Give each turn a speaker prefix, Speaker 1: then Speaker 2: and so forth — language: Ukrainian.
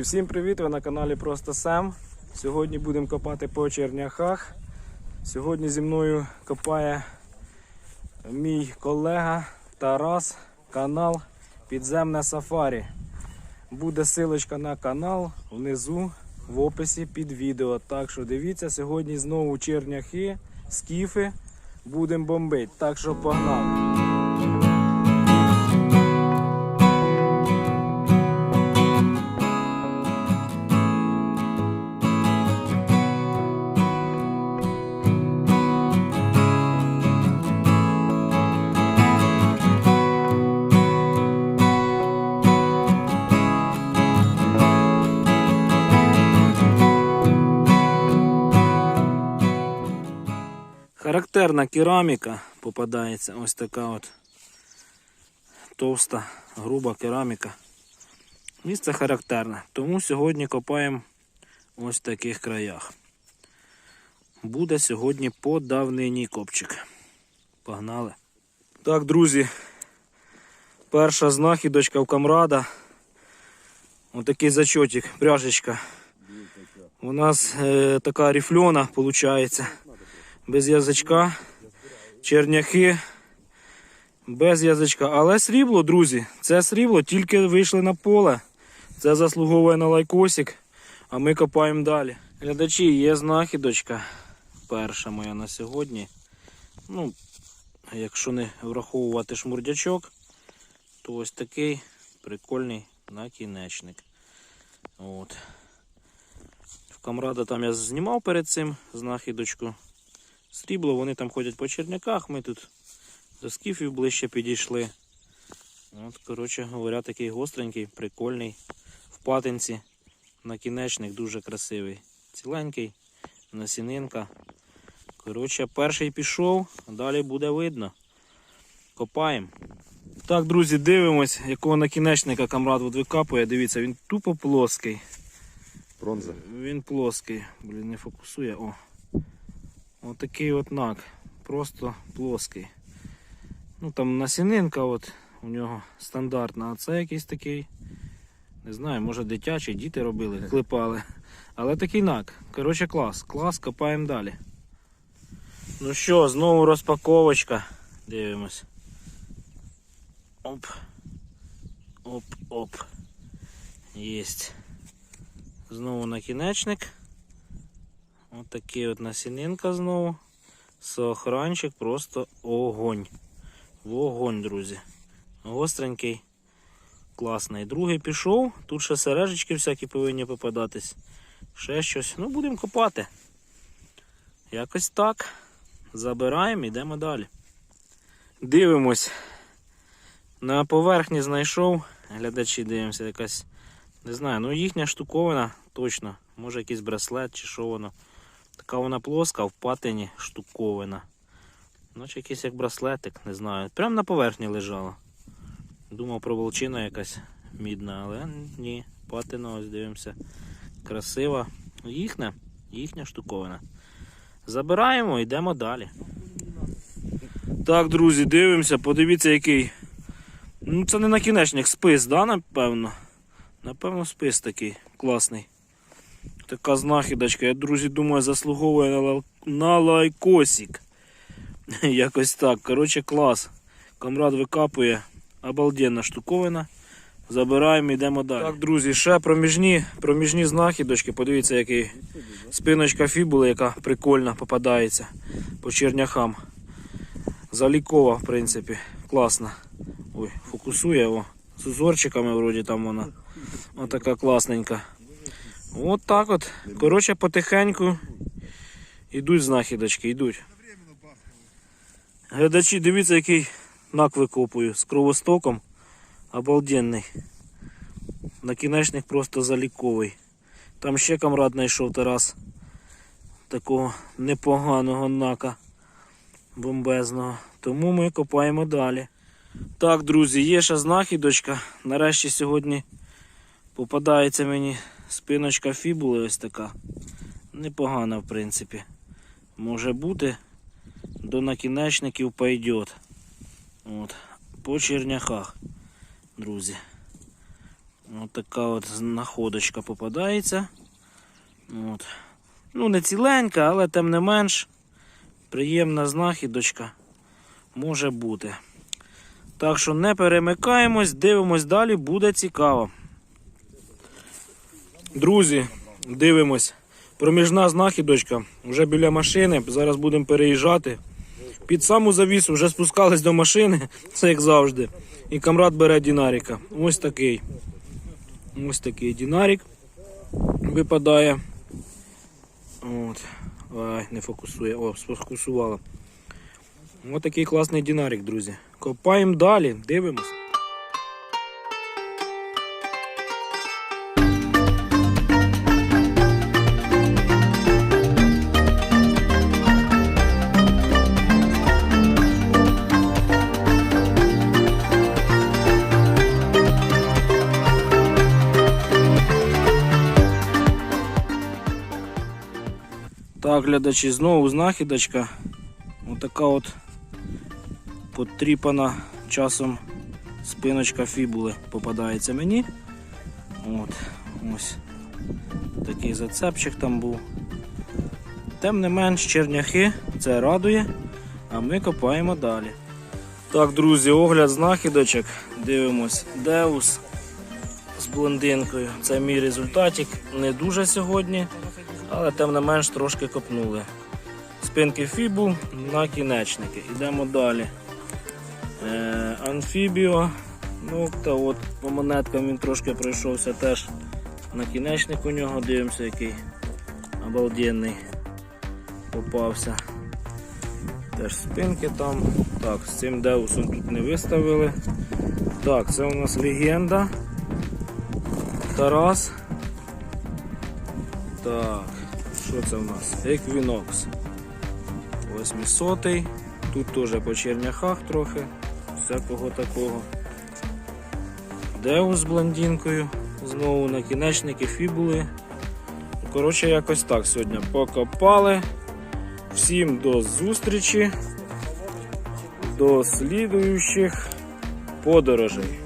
Speaker 1: всім привіт! Ви на каналі Просто Сем. Сьогодні будемо копати по черняхах. Сьогодні зі мною копає мій колега Тарас, канал Підземне Сафарі. Буде силочка на канал внизу в описі під відео. Так що дивіться, сьогодні знову черняхи, скіфи. Будемо бомбити. Так що погнали! Характерна кераміка попадається. Ось така от товста, груба кераміка. Місце характерне. Тому сьогодні копаємо ось в таких краях. Буде сьогодні по давнині копчик. Погнали. Так, друзі. Перша знахідочка в камрада. Отакий зачотик, пряжечка. У нас е, така рифльона виходить без язичка, черняхи без язичка. Але срібло, друзі, це срібло, тільки вийшли на поле. Це заслуговує на лайкосик, а ми копаємо далі. Глядачі, є знахідочка. Перша моя на сьогодні. Ну, якщо не враховувати шмурдячок, то ось такий прикольний накінечник. От. В камрада там я знімав перед цим знахідочку. Срібло, вони там ходять по черняках, ми тут до скіфів ближче підійшли. От, коротше говоря, такий гостренький, прикольний, в патинці. Накінечник дуже красивий. Ціленький, насінинка. Коротше, перший пішов, далі буде видно. Копаємо. Так, друзі, дивимось, якого накінечника камрад от викапує. Дивіться, він тупо плоский.
Speaker 2: Бронза.
Speaker 1: Він плоский. Блін, не фокусує. О. Отакий от нак. Просто плоский. Ну там насінинка от у нього стандартна, а це якийсь такий. Не знаю, може дитячий, діти робили, клепали. Але такий нак. Коротше, клас. Клас, копаємо далі. Ну що, знову розпаковочка. Дивимось. Оп. Оп-оп. Єсть. Знову накінечник. Ось такий от насінинка знову. Сохранчик просто огонь. Вогонь, друзі. Гостренький, класний. Другий пішов. Тут ще сережечки всякі повинні попадатись. Ще щось. Ну, будемо копати. Якось так. Забираємо, йдемо далі. Дивимось. На поверхні знайшов. Глядачі дивимося, якась. Не знаю, ну їхня штуковина точно. Може якийсь браслет чи що воно. Така вона плоска, в патині штуковина. Наче якийсь як браслетик, не знаю. Прямо на поверхні лежала. Думав про волчина якась мідна, але ні, патина, ось дивимося. Красива. Їхня, їхня штуковина. Забираємо, йдемо далі. Так, друзі, дивимося, подивіться, який. Ну, це не накінечник, спис, да, напевно? Напевно, спис такий класний. Така знахідочка, я, друзі, думаю, заслуговує на, лайкосик. Якось так. Коротше, клас. Камрад викапує. Обалденна штуковина. Забираємо, йдемо далі. Так, друзі, ще проміжні, проміжні знахідочки. Подивіться, який спиночка фібули, яка прикольна попадається по черняхам. Залікова, в принципі. Класна. Ой, фокусує о. З узорчиками вроді там вона. Отака класненька. От так от. Коротше, потихеньку йдуть знахідочки, йдуть. Глядачі, дивіться, який нак викопую з кровостоком. Обалденний. Накінечник просто заліковий. Там ще камрад знайшов Тарас. Такого непоганого нака бомбезного. Тому ми копаємо далі. Так, друзі, є ще знахідочка. Нарешті сьогодні попадається мені спиночка фібули ось така. Непогана, в принципі. Може бути. До накінечників пойдет. От. По черняхах, друзі. Ось така от знаходочка попадається. От. Ну, не ціленька, але тим не менш приємна знахідочка може бути. Так що не перемикаємось, дивимось далі, буде цікаво. Друзі, дивимось. Проміжна знахідочка вже біля машини. Зараз будемо переїжджати. Під саму завісу вже спускались до машини, це як завжди. І камрад бере Дінаріка. Ось такий. Ось такий Дінарік випадає. От. Ай, не фокусує. О, сфокусувала. Ось такий класний Дінарік, друзі. Копаємо далі, дивимось. Так, глядачі, знову знахідочка. Отака от потріпана часом спиночка фібули попадається мені. От, ось такий зацепчик там був. Тим не менш, черняхи, це радує, а ми копаємо далі. Так, друзі, огляд знахідочок. Дивимось. Деус з блондинкою. Це мій результатик. Не дуже сьогодні, але тим не менш трошки копнули. Спинки фібул на кінечники. Йдемо далі. Е, Амфібіо. Ну, та от по монеткам він трошки пройшовся теж на кінечник у нього. Дивимося, який обалденний попався. Теж спинки там. Так, з цим деусом тут не виставили. Так, це у нас легенда. Тарас. Так, що це у нас? Еквінокс. 800 Тут теж по черняхах трохи, всякого такого. Деус з блондинкою. Знову накінечники фібули. Коротше, якось так сьогодні покопали. Всім до зустрічі, до слідуючих подорожей.